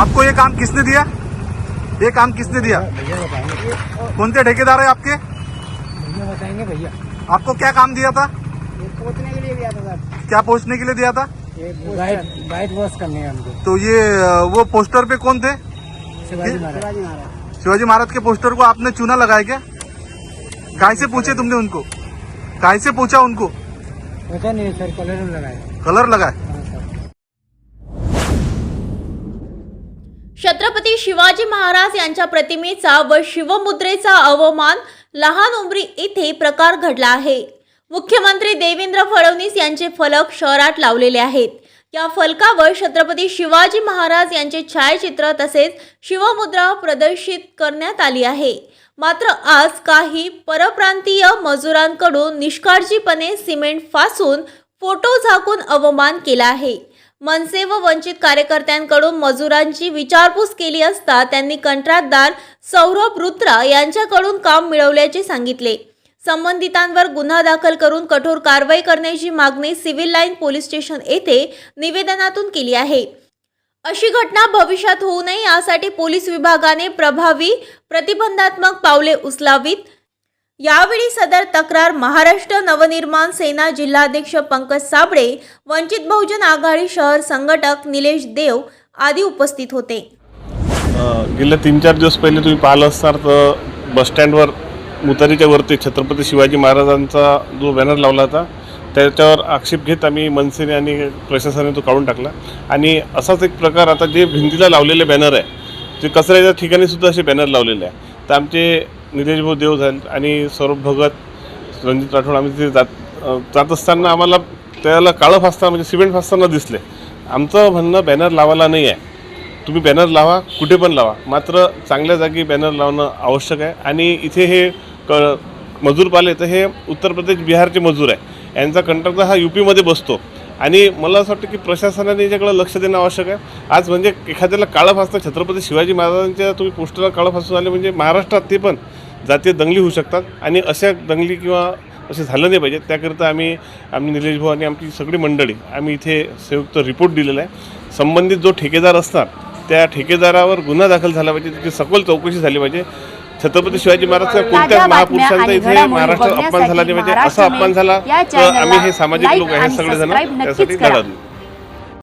आपको ये काम किसने दिया? ये काम किसने दिया? भैया कौन से ठेकेदार है आपके? भैया बताएँगे भैया। आपको क्या काम दिया था? पोछने के लिए दिया था सर। क्या पहुँचने के लिए दिया था? वाइट वॉश करने हमको। तो ये वो पोस्टर पे कौन थे? शिवाजी महाराज। शिवाजी महाराज। के पोस्टर को आपने चूना लगाया क्या? काय से पूछे तुमने उनको? काय से पूछा उनको? पता नहीं सर कलर लगाया। कलर लगाए। छत्रपती शिवाजी महाराज यांच्या प्रतिमेचा व शिवमुद्रेचा अवमान लहान उमरी येथे प्रकार घडला आहे. मुख्यमंत्री देवेंद्र फडणवीस यांचे फलक शहरात लावलेले आहेत. या फलकावर छत्रपती शिवाजी महाराज यांचे छायाचित्र तसेच शिवमुद्रा प्रदर्शित करण्यात आली आहे. मात्र आज काही परप्रांतीय मजुरांकडून निष्काळजीपणे सिमेंट फासून फोटो झाकून अवमान केला आहे. मनसे व वंचित कार्यकर्त्यांकडून मजुरांची विचारपूस केली असता त्यांनी कंत्राटदार सौरभ रुद्रा यांच्याकडून काम मिळवल्याचे सांगितले. संबंधितांवर गुन्हा दाखल करून कठोर कारवाई करण्याची मागणी सिव्हिल लाईन पोलीस स्टेशन येथे निवेदनातून केली आहे. अशी घटना भविष्यात होऊ नये यासाठी पोलीस विभागाने प्रभावी प्रतिबंधात्मक पावले उचलावीत. यावेळी सदर तक्रार महाराष्ट्र नवनिर्माण सेना जिल्हाध्यक्ष पंकज साबळे वंचित बहुजन आघाडी शहर संघटक निलेश देव आदी उपस्थित होते. अ, गेल्या तीन चार दिवस पहिले तुम्ही पाहिलं असणार तर बसस्टँडवर मुतारीच्या वरती छत्रपती शिवाजी महाराजांचा जो बॅनर लावला होता त्याच्यावर आक्षेप घेत आम्ही मनसेने आणि प्रशासनाने तो काढून टाकला. आणि असाच एक प्रकार आता जे भिंतीला लावलेले बॅनर आहे ते कचऱ्याच्या ठिकाणी सुद्धा असे बॅनर लावलेले आहे. तर आमचे निलेश भाऊ देव झाले आणि सौरभ भगत रणजित राठोड आम्ही तिथे जात जात असताना आम्हाला त्याला काळं फासताना म्हणजे सिमेंट फासताना दिसले. आमचं म्हणणं बॅनर लावायला नाही आहे. तुम्ही बॅनर लावा कुठे पण लावा. मात्र चांगल्या जागी बॅनर लावणं आवश्यक आहे. आणि इथे हे क मजूर पाले तर हे उत्तर प्रदेश बिहारचे मजूर आहे. यांचा कंट्रॅक्टर हा यू पीमध्ये बसतो. आणि मला असं वाटतं की प्रशासनाने याच्याकडे लक्ष देणं आवश्यक आहे. आज म्हणजे एखाद्याला काळं फासतं छत्रपती शिवाजी महाराजांच्या तुम्ही पोस्टरला काळं फासून आले म्हणजे महाराष्ट्रात ते पण जातीय दंगली होऊ शकतात आणि अशा दंगली किंवा असे झालं नाही पाहिजे. त्याकरिता आम्ही आम्ही निलेश भाऊ आणि आमची सगळी मंडळी आम्ही इथे संयुक्त रिपोर्ट दिलेला आहे. संबंधित जो ठेकेदार असणार त्या ठेकेदारावर गुन्हा दाखल झाला पाहिजे. त्याची सखोल चौकशी झाली पाहिजे. छत्रपती शिवाजी महाराजच्या कोणत्याच ताज्या महापुरुषांचा इथे महाराष्ट्रात अपमान झाला नाही पाहिजे? असा अपमान झाला. तर आम्ही हे सामाजिक लोक आणि सगळेजण त्यासाठी. लढा देऊ.